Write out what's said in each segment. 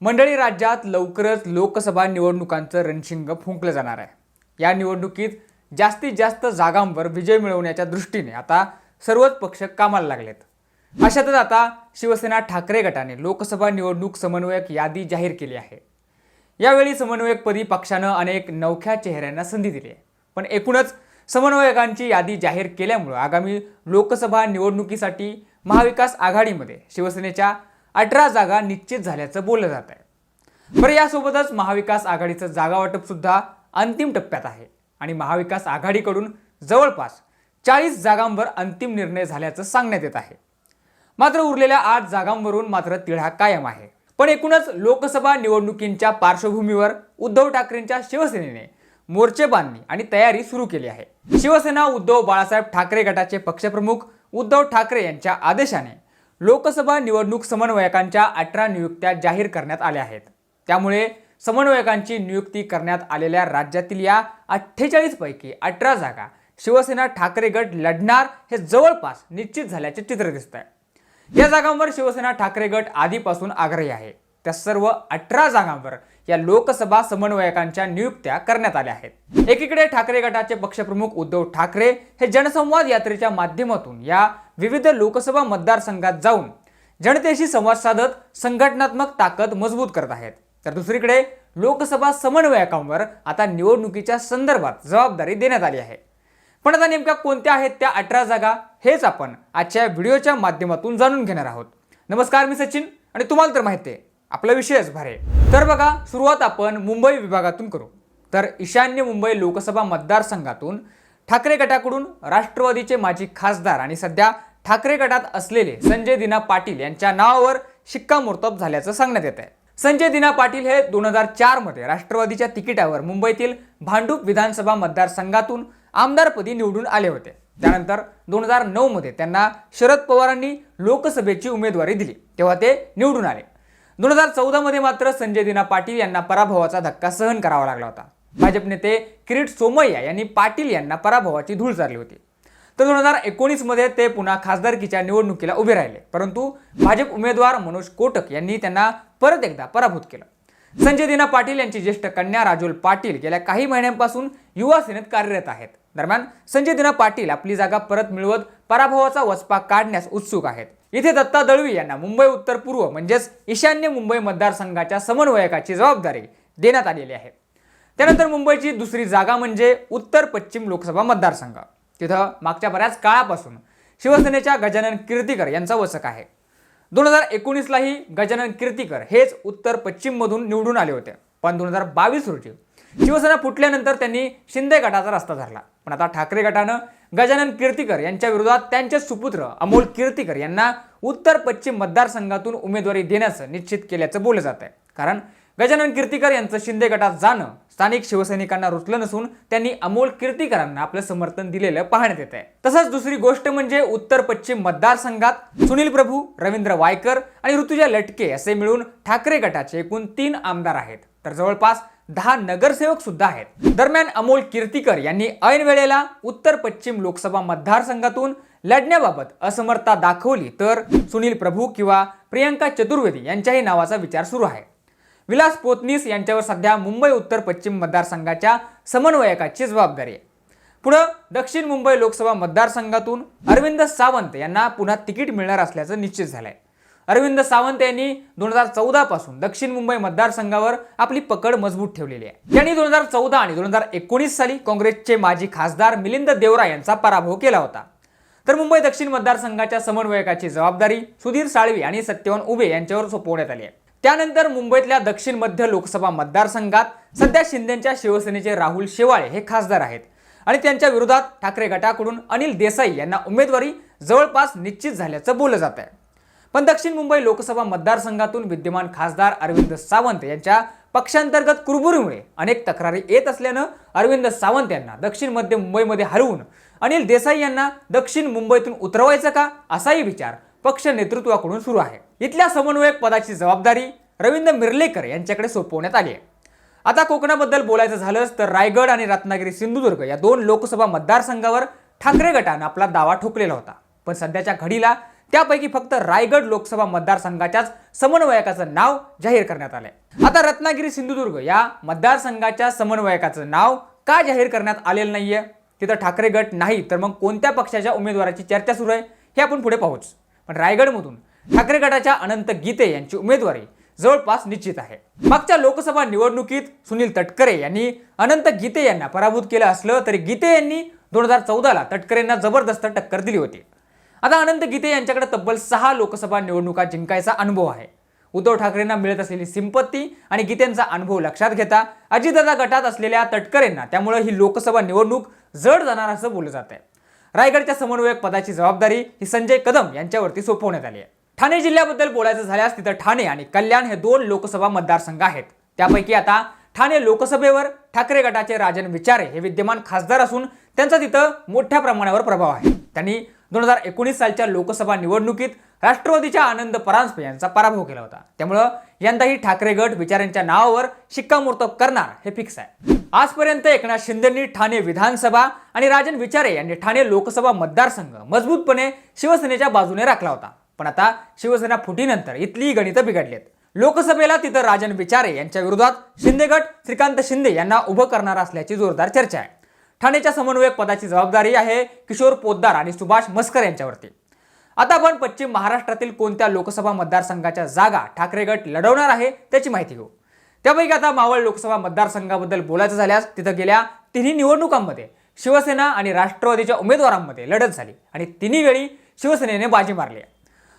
मंडळी राज्यात लवकरच लोकसभा निवडणुकांचं रणशिंग फुंकलं जाणार आहे. या निवडणुकीत जास्तीत जास्त जागांवर विजय मिळवण्याच्या दृष्टीने आता सर्वच पक्ष कामाला लागलेत. अशातच आता शिवसेना ठाकरे गटाने लोकसभा निवडणूक समन्वयक यादी जाहीर केली आहे. यावेळी समन्वयकपदी पक्षानं अनेक नवख्या चेहऱ्यांना संधी दिली आहे. पण एकूणच समन्वयकांची यादी जाहीर केल्यामुळं आगामी लोकसभा निवडणुकीसाठी महाविकास आघाडीमध्ये शिवसेनेच्या अठरा जागा निश्चित झाल्याचं बोललं जात आहे. बरं यासोबतच महाविकास आघाडीचं जागा वाटप सुद्धा अंतिम टप्प्यात आहे. आणि महाविकास आघाडीकडून जवळपास चाळीस जागांवर अंतिम निर्णय झाल्याचं सांगण्यात येत आहे. मात्र उरलेल्या आठ जागांवरून मात्र तिढा कायम आहे. पण एकूणच लोकसभा निवडणुकींच्या पार्श्वभूमीवर उद्धव ठाकरेंच्या शिवसेनेने मोर्चे बांधणी आणि तयारी सुरू केली आहे. शिवसेना उद्धव बाळासाहेब ठाकरे गटाचे पक्षप्रमुख उद्धव ठाकरे यांच्या आदेशाने लोकसभा निवडणूक समन्वयकांच्या अठरा नियुक्त्या जाहीर करण्यात आल्या आहेत. त्यामुळे समन्वयकांची नियुक्ती करण्यात आलेल्या राज्यातील या अठ्ठेचाळीस पैकी अठरा जागा शिवसेना ठाकरे गट लढणार हे जवळपास निश्चित झाल्याचे चित्र दिसत आहे या जागांवर शिवसेना ठाकरे गट आधीपासून आग्रही आहे. त्या सर्व अठरा जागांवर या लोकसभा समन्वयकांच्या नियुक्त्या करण्यात आल्या आहेत. एकीकडे ठाकरे गटाचे पक्षप्रमुख उद्धव ठाकरे हे जनसंवाद यात्रेच्या माध्यमातून या विविध लोकसभा मतदारसंघात जाऊन जनतेशी संवाद साधत संघटनात्मक ताकद मजबूत करत आहेत. तर दुसरीकडे लोकसभा समन्वयकांवर आता निवडणुकीच्या संदर्भात जबाबदारी देण्यात आली आहे. पण आता नेमक्या कोणत्या आहेत त्या अठरा जागा हेच आपण आजच्या व्हिडिओच्या माध्यमातून जाणून घेणार आहोत. नमस्कार मी सचिन आणि तुम्हाला तर माहिती आहे आपला विषयच भारे तर बघा सुरुवात आपण मुंबई विभागातून करू. तर ईशान्य मुंबई लोकसभा मतदारसंघातून ठाकरे गटाकडून राष्ट्रवादीचे माजी खासदार आणि सध्या ठाकरे गटात असलेले संजय दिना पाटील यांच्या नावावर शिक्कामोर्तब झाल्याचं सांगण्यात येत आहे. संजय दिना पाटील हे दोन हजार चारमध्ये राष्ट्रवादीच्या तिकिटावर मुंबईतील भांडूप विधानसभा मतदारसंघातून आमदारपदी निवडून आले होते. त्यानंतर दोन हजार नऊमध्ये त्यांना शरद पवारांनी लोकसभेची उमेदवारी दिली. तेव्हा ते निवडून आले. दोन हजार चौदामध्ये मात्र संजय दिना पाटील यांना पराभवाचा धक्का सहन करावा लागला होता. भाजप नेते किरीट सोमय्या यांनी पाटील यांना पराभवाची धूळ चारली होती. तर दोन हजार एकोणीसमध्ये ते पुन्हा खासदारकीच्या निवडणुकीला उभे राहिले. परंतु भाजप उमेदवार मनोज कोटक यांनी त्यांना परत एकदा पराभूत केलं. संजय दिना पाटील यांची ज्येष्ठ कन्या राजोल पाटील गेल्या काही महिन्यांपासून युवा सेनेत कार्यरत आहेत. दरम्यान संजय दिना पाटील आपली जागा परत मिळवत पराभवाचा वचपा काढण्यास उत्सुक आहेत. इथे दत्ता दळवी यांना मुंबई उत्तर पूर्व म्हणजेच ईशान्य मुंबई मतदारसंघाच्या समन्वयकाची जबाबदारी देण्यात आलेली आहे. त्यानंतर मुंबईची दुसरी जागा म्हणजे उत्तर पश्चिम लोकसभा मतदारसंघ. तिथं मागच्या बऱ्याच काळापासून शिवसेनेच्या गजानन कीर्तीकर यांचा वचक आहे. दोन हजार एकोणीसलाही गजानन कीर्तीकर हेच उत्तर पश्चिममधून निवडून आले होते. पण दोन हजार बावीस रोजी शिवसेना फुटल्यानंतर त्यांनी शिंदे गटाचा रस्ता धरला. पण आता ठाकरे गटानं गजानन कीर्तीकर यांच्या विरोधात त्यांचे सुपुत्र अमोल कीर्तीकर यांना उत्तर पश्चिम मतदारसंघातून उमेदवारी देण्याचं निश्चित केल्याचं बोललं जात आहे. कारण गजानन कीर्तीकर यांचं शिंदे गटात जाणं स्थानिक शिवसैनिकांना रुचलं नसून त्यांनी अमोल कीर्तीकरांना आपलं समर्थन दिलेलं पाहण्यात येत आहे तसंच दुसरी गोष्ट म्हणजे उत्तर पश्चिम मतदारसंघात सुनील प्रभू रवींद्र वायकर आणि ऋतुजा लटके असे मिळून ठाकरे गटाचे एकूण तीन आमदार आहेत. तर जवळपास दहा नगरसेवक सुद्धा आहेत. दरम्यान अमोल कीर्तीकर यांनी ऐन वेळेला उत्तर पश्चिम लोकसभा मतदारसंघातून लढण्याबाबत असमर्थता दाखवली तर सुनील प्रभू किंवा प्रियंका चतुर्वेदी यांच्याही नावाचा विचार सुरू आहे. विलास पोतनीस यांच्यावर सध्या मुंबई उत्तर पश्चिम मतदारसंघाच्या समन्वयकाची जबाबदारी आहे. पुढं दक्षिण मुंबई लोकसभा मतदारसंघातून अरविंद सावंत यांना पुन्हा तिकीट मिळणार असल्याचं निश्चित झालंय. अरविंद सावंत यांनी दोन हजार चौदा पासून दक्षिण मुंबई मतदारसंघावर आपली पकड मजबूत ठेवलेली आहे. त्यांनी दोन हजार चौदा आणि दोन हजार एकोणीस साली काँग्रेसचे माजी खासदार मिलिंद देवरा यांचा पराभव केला होता. तर मुंबई दक्षिण मतदारसंघाच्या समन्वयकाची जबाबदारी सुधीर साळवी आणि सत्यवान उभे यांच्यावर सोपवण्यात आली आहे. त्यानंतर मुंबईतल्या दक्षिण मध्य लोकसभा मतदारसंघात सध्या शिंदेच्या शिवसेनेचे राहुल शेवाळे हे खासदार आहेत आणि त्यांच्या विरोधात ठाकरे गटाकडून अनिल देसाई यांना उमेदवारी जवळपास निश्चित झाल्याचं बोललं जात आहे पण दक्षिण मुंबई लोकसभा मतदारसंघातून विद्यमान खासदार अरविंद सावंत यांच्या पक्षांतर्गत कुरबुरीमुळे अनेक तक्रारी येत असल्यानं अरविंद सावंत यांना दक्षिण मध्य मुंबईमध्ये हरवून अनिल देसाई यांना दक्षिण मुंबईतून उतरवायचं का असाही विचार पक्ष नेतृत्वाकडून सुरू आहे. इथल्या समन्वयक पदाची जबाबदारी रवींद्र मिर्लेकर यांच्याकडे सोपवण्यात आली आहे. आता कोकणाबद्दल बोलायचं झालंच तर रायगड आणि रत्नागिरी सिंधुदुर्ग या दोन लोकसभा मतदारसंघावर ठाकरे गटानं आपला दावा ठोकलेला होता. पण सध्याच्या घडीला त्यापैकी फक्त रायगड लोकसभा मतदारसंघाच्याच समन्वयकाचं नाव जाहीर करण्यात आलंय. आता रत्नागिरी सिंधुदुर्ग या मतदारसंघाच्या समन्वयकाचं नाव का जाहीर करण्यात आलेलं नाहीये? तिथं ठाकरे गट नाही तर मग कोणत्या पक्षाच्या उमेदवाराची चर्चा सुरू आहे? हे आपण पुढे पाहूच. पण रायगडमधून ठाकरे गटाच्या अनंत गीते यांची उमेदवारी जवळपास निश्चित आहे. मागच्या लोकसभा निवडणुकीत सुनील तटकरे यांनी अनंत गीते यांना पराभूत केलं असलं तरी गीते यांनी दोन हजार चौदाला तटकरेंना जबरदस्त टक्कर दिली होती. आता अनंत गीते यांच्याकडे तब्बल सहा लोकसभा निवडणुका जिंकायचा अनुभव आहे. उद्धव ठाकरेंना मिळत असलेली सिंपत्ती आणि गीतेंचा अनुभव लक्षात घेता अजितदादा गटात असलेल्या तटकरेंना त्यामुळे ही लोकसभा निवडणूक जड जाणार असं बोललं जात आहे. रायगडच्या समन्वयक पदाची जबाबदारी ही संजय कदम यांच्यावरती सोपवण्यात आली आहे. ठाणे जिल्ह्याबद्दल बोलायचं झाल्यास तिथं ठाणे आणि कल्याण हे दोन लोकसभा मतदारसंघ आहेत. त्यापैकी आता ठाणे लोकसभेवर ठाकरे गटाचे राजन विचारे हे विद्यमान खासदार असून त्यांचा तिथं मोठ्या प्रमाणावर प्रभाव आहे. त्यांनी दोन हजार एकोणीस सालच्या लोकसभा निवडणुकीत राष्ट्रवादीच्या आनंद परांजपे यांचा पराभव केला होता. त्यामुळं यंदाही ठाकरे गट विचारांच्या नावावर शिक्कामोर्तब करणार हे फिक्स आहे. आजपर्यंत एकनाथ शिंदेंनी ठाणे विधानसभा आणि राजन विचारे यांनी ठाणे लोकसभा मतदारसंघ मजबूतपणे शिवसेनेच्या बाजूने राखला होता. पण आता शिवसेना फुटीनंतर इथली गणितं बिघडलीत. लोकसभेला तिथं राजन विचारे यांच्या विरोधात शिंदे गट श्रीकांत शिंदे यांना उभं करणार असल्याची जोरदार चर्चा आहे. ठाण्याच्या समन्वयक पदाची जबाबदारी आहे किशोर पोद्दार आणि सुभाष मस्कर यांच्यावरती. आता आपण पश्चिम महाराष्ट्रातील कोणत्या लोकसभा मतदारसंघाच्या जागा ठाकरे गट लढवणार आहे त्याची माहिती घेऊ. त्यापैकी आता मावळ लोकसभा मतदारसंघाबद्दल बोलायचं झाल्यास तिथं गेल्या तिन्ही निवडणुकांमध्ये शिवसेना आणि राष्ट्रवादीच्या उमेदवारांमध्ये लढत झाली आणि तिन्ही वेळी शिवसेनेने बाजी मारली आहे.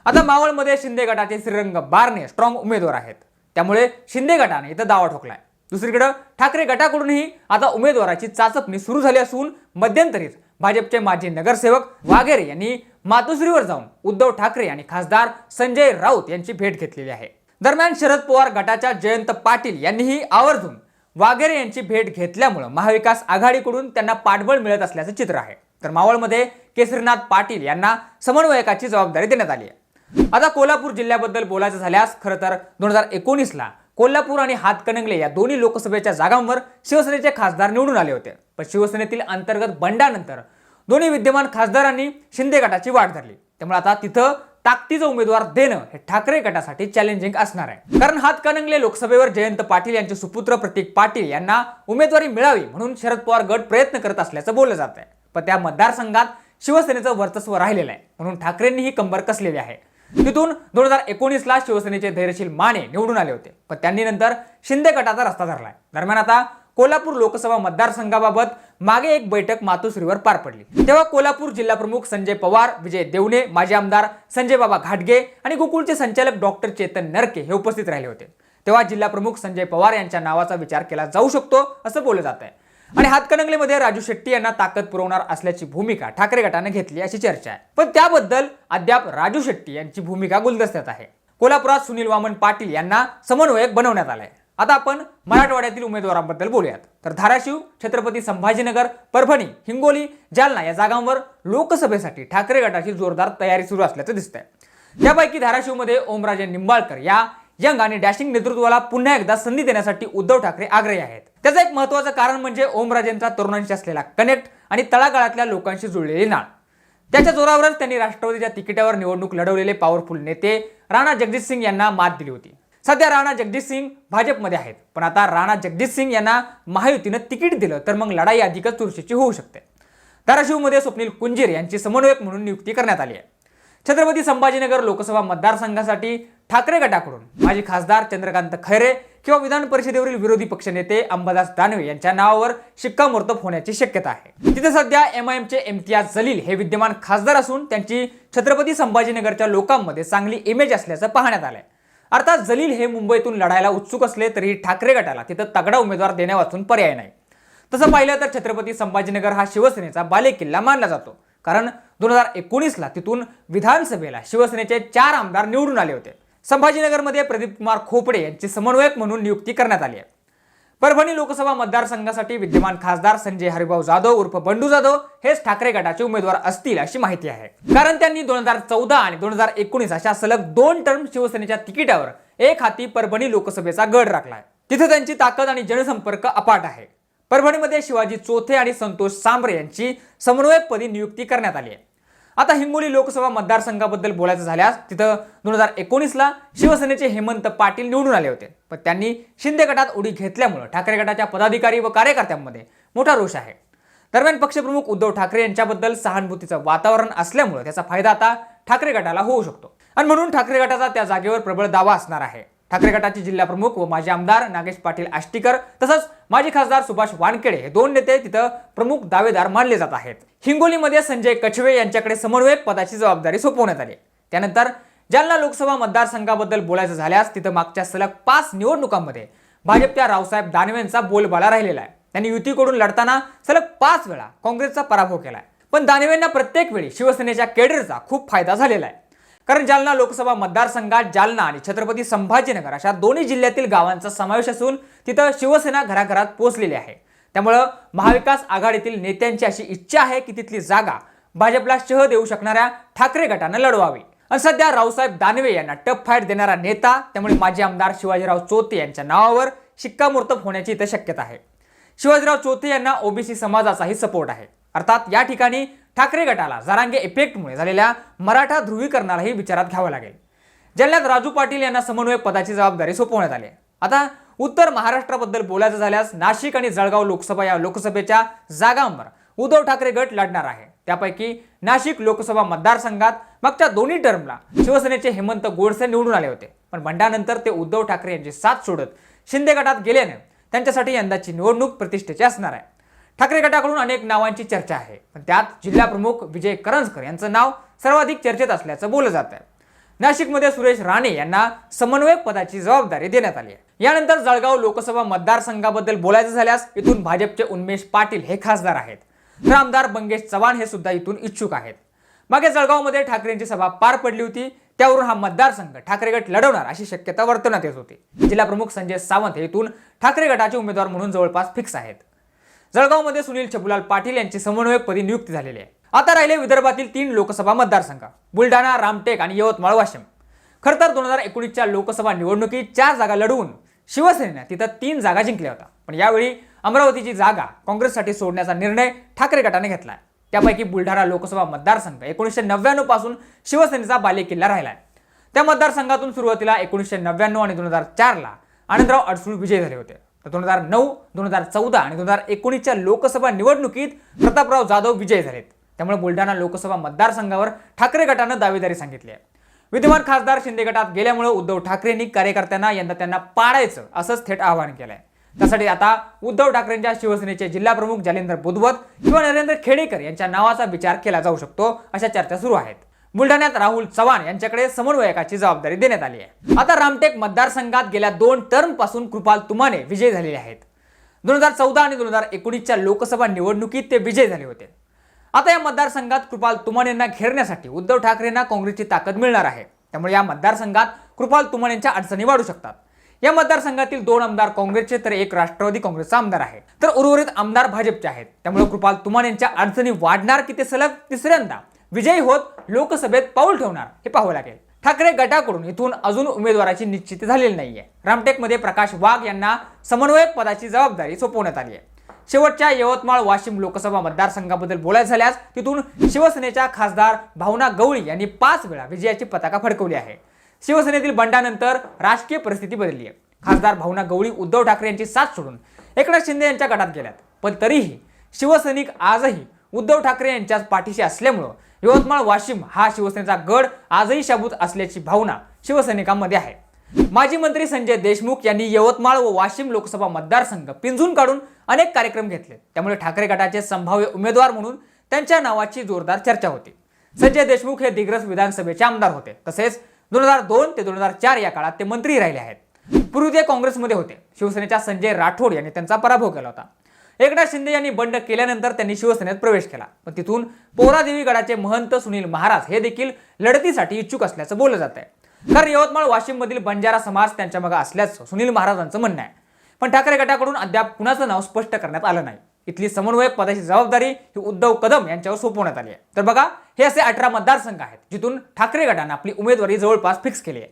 आता मावळमध्ये शिंदे गटाचे श्रीरंग बारणे स्ट्रॉंग उमेदवार आहेत. त्यामुळे शिंदे गटाने इथं दावा ठोकलाय. दुसरीकडं ठाकरे गटाकडूनही आता उमेदवाराची चाचपणी सुरू झाली असून मध्यंतरीच भाजपचे माजी नगरसेवक वाघेरे यांनी मातोश्रीवर जाऊन उद्धव ठाकरे आणि खासदार संजय राऊत यांची भेट घेतलेली आहे. दरम्यान शरद पवार गटाच्या जयंत पाटील यांनीही आवर्जून वाघेरे यांची भेट घेतल्यामुळं महाविकास आघाडीकडून त्यांना पाठबळ मिळत असल्याचं चित्र आहे. तर मावळमध्ये केसरीनाथ पाटील यांना समन्वयकाची जबाबदारी देण्यात आली आहे. आता कोल्हापूर जिल्ह्याबद्दल बोलायचं झाल्यास खरं तर दोन हजार एकोणीसला कोल्हापूर आणि हातकणंगले या दोन्ही लोकसभेच्या जागांवर शिवसेनेचे खासदार निवडून आले होते. पण शिवसेनेतील अंतर्गत बंडानंतर दोन्ही विद्यमान खासदारांनी शिंदे गटाची वाट धरली. त्यामुळे आता तिथं ताकदीचा उमेदवार देणं हे ठाकरे गटासाठी चॅलेंजिंग असणार आहे. कारण हातकणंगले लोकसभेवर जयंत पाटील यांचे सुपुत्र प्रतीक पाटील यांना उमेदवारी मिळावी म्हणून शरद पवार गट प्रयत्न करत असल्याचं बोललं जात आहे पण त्या मतदारसंघात शिवसेनेचं वर्चस्व राहिलेलं आहे. म्हणून ठाकरेंनी ही कंबर कसलेली आहे? तिथून दोन हजार एकोणीसला शिवसेनेचे धैर्यशील माने निवडून आले होते. पण त्यांनी नंतर शिंदे गटाचा रस्ता धरलाय. दरम्यान आता कोल्हापूर लोकसभा मतदारसंघाबाबत मागे एक बैठक मातोश्रीवर पार पडली. तेव्हा कोल्हापूर जिल्हा प्रमुख संजय पवार विजय देवणे माजी आमदार संजय बाबा घाटगे आणि गोकुळचे संचालक डॉक्टर चेतन नरके हे उपस्थित राहिले होते. तेव्हा जिल्हा प्रमुख संजय पवार यांच्या नावाचा विचार केला जाऊ शकतो असं बोललं जात आहे आणि हातकणंगलेमध्ये राजू शेट्टी यांना ताकद पुरवणार असल्याची भूमिका ठाकरे गटाने घेतली अशी चर्चा आहे. पण त्याबद्दल अद्याप राजू शेट्टी यांची भूमिका गुलदस्त्यात आहे. कोल्हापुरात सुनील वामन पाटील यांना समन्वयक बनवण्यात आलाय. आता आपण मराठवाड्यातील उमेदवारांबद्दल बोलूयात. तर धाराशिव छत्रपती संभाजीनगर परभणी हिंगोली जालना या जागांवर लोकसभेसाठी ठाकरे गटाची जोरदार तयारी सुरू असल्याचं दिसतंय. त्यापैकी धाराशिवमध्ये ओमराजे निंबाळकर या यंग आणि डॅशिंग नेतृत्वाला पुन्हा एकदा संधी देण्यासाठी उद्धव ठाकरे आग्रही आहेत. त्याचं एक महत्वाचं कारण म्हणजे ओमराजेंचा तरुणांशी असलेला कनेक्ट आणि तळागाळातल्या लोकांशी जुळलेली नाळ. त्याच्या जोरावरच त्यांनी राष्ट्रवादीच्या तिकिटावर निवडणूक लढवलेले पॉवरफुल नेते राणा जगजित सिंग यांना मात दिली होती. सध्या राणा जगजित सिंग भाजपमध्ये आहेत पण आता राणा जगजित सिंग यांना महायुतीनं तिकीट दिलं तर मग लढाई अधिकच चुरशीची होऊ शकते. धाराशिवमध्ये स्वप्नील कुंजीर यांची समन्वयक म्हणून नियुक्ती करण्यात आली आहे. छत्रपती संभाजीनगर लोकसभा मतदारसंघासाठी ठाकरे गटाकडून माजी खासदार चंद्रकांत खैरे किंवा विधान परिषदेवरील विरोधी पक्षनेते अंबादास दानवे यांच्या नावावर शिक्कामोर्तब होण्याची शक्यता आहे. तिथे सध्या एम आय एमचे इम्तियाज जलील हे विद्यमान खासदार असून त्यांची छत्रपती संभाजीनगरच्या लोकांमध्ये चांगली इमेज असल्याचं पाहण्यात आलंय. अर्थात जलील हे मुंबईतून लढायला उत्सुक असले तरी ठाकरे गटाला तिथं तगडा उमेदवार देण्यावाचून पर्याय नाही. तसं पाहिलं तर छत्रपती संभाजीनगर हा शिवसेनेचा बालेकिल्ला मानला जातो. कारण दोन हजार एकोणीसला तिथून विधानसभेला शिवसेनेचे चार आमदार निवडून आले होते. संभाजीनगरमध्ये प्रदीप कुमार खोपडे यांची समन्वयक म्हणून नियुक्ती करण्यात आली आहे. परभणी लोकसभा मतदारसंघासाठी विद्यमान खासदार संजय हरिभाऊ जाधव उर्फ बंडू जाधव हेच ठाकरे गटाचे उमेदवार असतील अशी माहिती आहे. कारण त्यांनी दोन हजार चौदा आणि दोन हजार एकोणीस अशा सलग दोन टर्म शिवसेनेच्या तिकिटावर एक हाती परभणी लोकसभेचा गड राखलाय. तिथे त्यांची ताकद आणि जनसंपर्क अपाट आहे. परभणीमध्ये शिवाजी चोथे आणि संतोष सांबरे यांची समन्वयकपदी नियुक्ती करण्यात आली आहे. आता हिंगोली लोकसभा मतदारसंघाबद्दल बोलायचं झाल्यास तिथं दोन हजार एकोणीसला शिवसेनेचे हेमंत पाटील निवडून आले होते. पण त्यांनी शिंदे गटात उडी घेतल्यामुळे ठाकरे गटाच्या पदाधिकारी व कार्यकर्त्यांमध्ये मोठा रोष आहे. दरम्यान पक्षप्रमुख उद्धव ठाकरे यांच्याबद्दल सहानुभूतीचं वातावरण असल्यामुळे त्याचा फायदा आता ठाकरे गटाला होऊ शकतो. आणि म्हणून ठाकरे गटाचा त्या जागेवर प्रबळ दावा असणार आहे. ठाकरे गटाचे जिल्हा प्रमुख व माजी आमदार नागेश पाटील आष्टीकर तसंच माजी खासदार सुभाष वानखेडे हे दोन नेते तिथं प्रमुख दावेदार मानले जात आहेत. हिंगोलीमध्ये संजय कछवे यांच्याकडे समन्वयक पदाची जबाबदारी सोपवण्यात आली. त्यानंतर जालना लोकसभा मतदारसंघाबद्दल बोलायचं झाल्यास तिथं मागच्या सलग पाच निवडणुकांमध्ये भाजपच्या रावसाहेब दानवेंचा बोलबाला राहिलेला आहे. त्यांनी युतीकडून लढताना सलग पाच वेळा काँग्रेसचा पराभव केलाय. पण दानवेंना प्रत्येक वेळी शिवसेनेच्या केडरचा खूप फायदा झालेला आहे. कारण जालना लोकसभा मतदारसंघात जालना आणि छत्रपती संभाजीनगर अशा दोन्ही जिल्ह्यातील गावांचा समावेश असून तिथं शिवसेना घराघरात पोहोचलेली आहे. त्यामुळं महाविकास आघाडीतील नेत्यांची अशी इच्छा आहे की तिथली जागा भाजपला शह देऊ शकणाऱ्या ठाकरे गटानं लढवावी. आणि सध्या रावसाहेब दानवे यांना टफ फाईट देणारा नेता त्यामुळे माजी आमदार शिवाजीराव चोते यांच्या नावावर शिक्कामोर्तब होण्याची इथं शक्यता आहे. शिवाजीराव चोते यांना ओबीसी समाजाचाही सपोर्ट आहे. अर्थात या ठिकाणी ठाकरे गटाला जरांगे इफेक्टमुळे झालेल्या मराठा ध्रुवीकरणालाही विचारात घ्यावं लागेल. जालन्यात राजू पाटील यांना समन्वयक पदाची जबाबदारी सोपवण्यात आली आहे. आता उत्तर महाराष्ट्राबद्दल बोलायचं झाल्यास नाशिक आणि जळगाव लोकसभा या लोकसभेच्या जागांवर उद्धव ठाकरे गट लढणार आहे. त्यापैकी नाशिक लोकसभा मतदारसंघात मागच्या दोन्ही टर्मला शिवसेनेचे हेमंत गोडसे निवडून आले होते. पण बंडानंतर ते उद्धव ठाकरे यांची साथ सोडत शिंदे गटात गेल्याने त्यांच्यासाठी यंदाची निवडणूक प्रतिष्ठेची असणार आहे. ठाकरे गटाकडून अनेक नावांची चर्चा आहे. पण त्यात जिल्हाप्रमुख विजय करंजकर यांचं नाव सर्वाधिक चर्चेत असल्याचं बोललं जात आहे. नाशिकमध्ये सुरेश राणे यांना समन्वयक पदाची जबाबदारी देण्यात आली आहे. यानंतर जळगाव लोकसभा मतदारसंघाबद्दल बोलायचं झाल्यास इथून भाजपचे उन्मेष पाटील हे खासदार आहेत. तर आमदार बंगेश चव्हाण हे सुद्धा इथून इच्छुक आहेत. मागे जळगावमध्ये ठाकरेंची सभा पार पडली होती. त्यावरून हा मतदारसंघ ठाकरे गट लढवणार अशी शक्यता वर्तवण्यात येत होती. जिल्हाप्रमुख संजय सावंत हे इथून ठाकरे गटाचे उमेदवार म्हणून जवळपास फिक्स आहेत. जळगावमध्ये सुनील छबुलाल पाटील यांची समन्वयकपदी नियुक्ती झालेली आहे. आता राहिले विदर्भातील तीन लोकसभा मतदारसंघ बुलढाणा रामटेक आणि यवतमाळ वाशिम. खरं तर दोन हजार एकोणीसच्या लोकसभा निवडणुकीत चार जागा लढवून शिवसेनेनं तिथं तीन जागा जिंकल्या होत्या. पण यावेळी अमरावतीची जागा काँग्रेससाठी सोडण्याचा निर्णय ठाकरे गटाने घेतला आहे त्यापैकी बुलढाणा लोकसभा मतदारसंघ एकोणीसशे नव्याण्णवपासून शिवसेनेचा बालेकिल्ला राहिला आहे त्या मतदारसंघातून सुरुवातीला एकोणीसशे नव्याण्णव आणि दोन हजार चारला आनंदराव अडसूळ विजय झाले होते. तर दोन हजार नऊ दोन हजार चौदा आणि दोन हजार एकोणीसच्या लोकसभा निवडणुकीत प्रतापराव जाधव विजयी झालेत. त्यामुळे बुलढाणा लोकसभा मतदारसंघावर ठाकरे गटानं दावेदारी सांगितली आहे. विद्यमान खासदार शिंदे गटात गेल्यामुळे उद्धव ठाकरेंनी कार्यकर्त्यांना यंदा त्यांना पाडायचं असंच थेट आवाहन केलंय. त्यासाठी आता उद्धव ठाकरेंच्या शिवसेनेचे जिल्हाप्रमुख जालेंद्र बुधवत किंवा नरेंद्र खेडेकर यांच्या नावाचा विचार केला जाऊ शकतो अशा चर्चा सुरू आहेत. बुलढाण्यात राहुल चव्हाण यांच्याकडे समन्वयकाची जबाबदारी देण्यात आली आहे. आता रामटेक मतदारसंघात गेल्या दोन टर्मपासून कृपाल तुमाने विजय झालेले आहेत. दोन हजार चौदा आणि दोन हजार एकोणीसच्या लोकसभा निवडणुकीत ते विजय झाले होते. आता या मतदारसंघात कृपाल तुमानेंना घेरण्यासाठी उद्धव ठाकरेंना काँग्रेसची ताकद मिळणार आहे. त्यामुळे या मतदारसंघात कृपाल तुमानेंच्या अडचणी वाढू शकतात. या मतदारसंघातील दोन आमदार काँग्रेसचे तर एक राष्ट्रवादी काँग्रेसचा आमदार आहे. तर उर्वरित आमदार भाजपचे आहेत. त्यामुळे कृपाल तुमानेंच्या अडचणी वाढणार की ते सलग तिसऱ्यांदा? विजयी होत लोकसभेत पाऊल ठेवणार हे पाहावं लागेल. ठाकरे गटाकडून इथून अजून उमेदवाराची निश्चिती झालेली नाहीये. रामटेकमध्ये प्रकाश वाघ यांना समन्वयक पदाची जबाबदारी सोपवण्यात आली आहे शेवटच्या यवतमाळ वाशिम लोकसभा मतदारसंघाबद्दल बोलायचं झाल्यास तिथून शिवसेनेच्या खासदार भावना गवळी यांनी पाच वेळा विजयाची पताका फडकवली आहे. शिवसेनेतील बंडानंतर राजकीय परिस्थिती बदलली आहे खासदार भावना गवळी उद्धव ठाकरे यांची साथ सोडून एकनाथ शिंदे यांच्या गटात गेल्यात. पण तरीही शिवसैनिक आजही उद्धव ठाकरे यांच्याच पाठीशी असल्यामुळं यवतमाळ वाशिम हा शिवसेनेचा गड आजही शाबूत असल्याची भावना शिवसैनिकांमध्ये आहे. माजी मंत्री संजय देशमुख यांनी यवतमाळ व वाशिम लोकसभा मतदारसंघ पिंजून काढून अनेक कार्यक्रम घेतले. त्यामुळे ठाकरे गटाचे संभाव्य उमेदवार म्हणून त्यांच्या नावाची जोरदार चर्चा होती. संजय देशमुख हे दिग्रस विधानसभेचे आमदार होते. तसेच दोन हजार दोन ते दोन हजार चार या काळात ते मंत्री राहिले आहेत. पूर्वी ते काँग्रेसमध्ये होते. शिवसेनेच्या संजय राठोड यांनी त्यांचा पराभव केला होता. एकनाथ शिंदे यांनी बंड केल्यानंतर त्यांनी शिवसेनेत प्रवेश केला. पण तिथून पोरादेवी गडाचे महंत सुनील महाराज हे देखील लढतीसाठी इच्छुक असल्याचं बोललं जात आहे कारण यवतमाळ वाशिम मधील बंजारा समाज त्यांच्या मग असल्याचं सुनील महाराजांचं म्हणणं आहे. पण ठाकरे गटाकडून अद्याप कुणाचं नाव स्पष्ट करण्यात आलं नाही. इथली समन्वयक पदाची जबाबदारी ही उद्धव कदम यांच्यावर सोपवण्यात आली आहे. तर बघा हे असे अठरा मतदारसंघ आहेत जिथून ठाकरे गटानं आपली उमेदवारी जवळपास फिक्स केली आहे.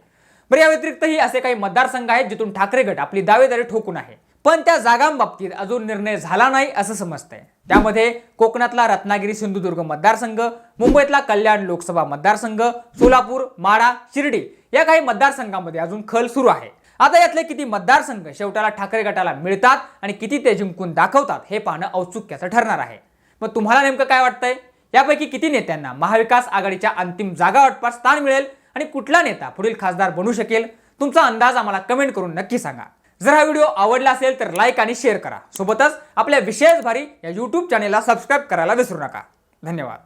बरं या व्यतिरिक्तही असे काही मतदारसंघ आहेत जिथून ठाकरे गट आपली दावेदारी ठोकून आहे. पण त्या जागांबाबतीत अजून निर्णय झाला नाही असं समजतंय. त्यामध्ये कोकणातला रत्नागिरी सिंधुदुर्ग मतदारसंघ मुंबईतला कल्याण लोकसभा मतदारसंघ सोलापूर माडा शिर्डी या काही मतदारसंघामध्ये अजून खल सुरू आहे. आता यातले किती मतदारसंघ शेवटाला ठाकरे गटाला मिळतात आणि किती ते जिंकून दाखवतात हे पाहणं औत्सुक्याचं ठरणार आहे. मग तुम्हाला नेमकं काय वाटतंय? यापैकी किती नेत्यांना महाविकास आघाडीच्या अंतिम जागा वाटपात स्थान मिळेल आणि कुठला नेता पुढील खासदार बनू शकेल? तुमचा अंदाज आम्हाला कमेंट करून नक्की सांगा. जर हा व्हिडिओ आवडला असेल तर लाईक आणि शेअर करा. सोबतच आपल्या विशेष भारी या यूट्यूब चॅनेलला सबस्क्राईब करायला विसरू नका. धन्यवाद.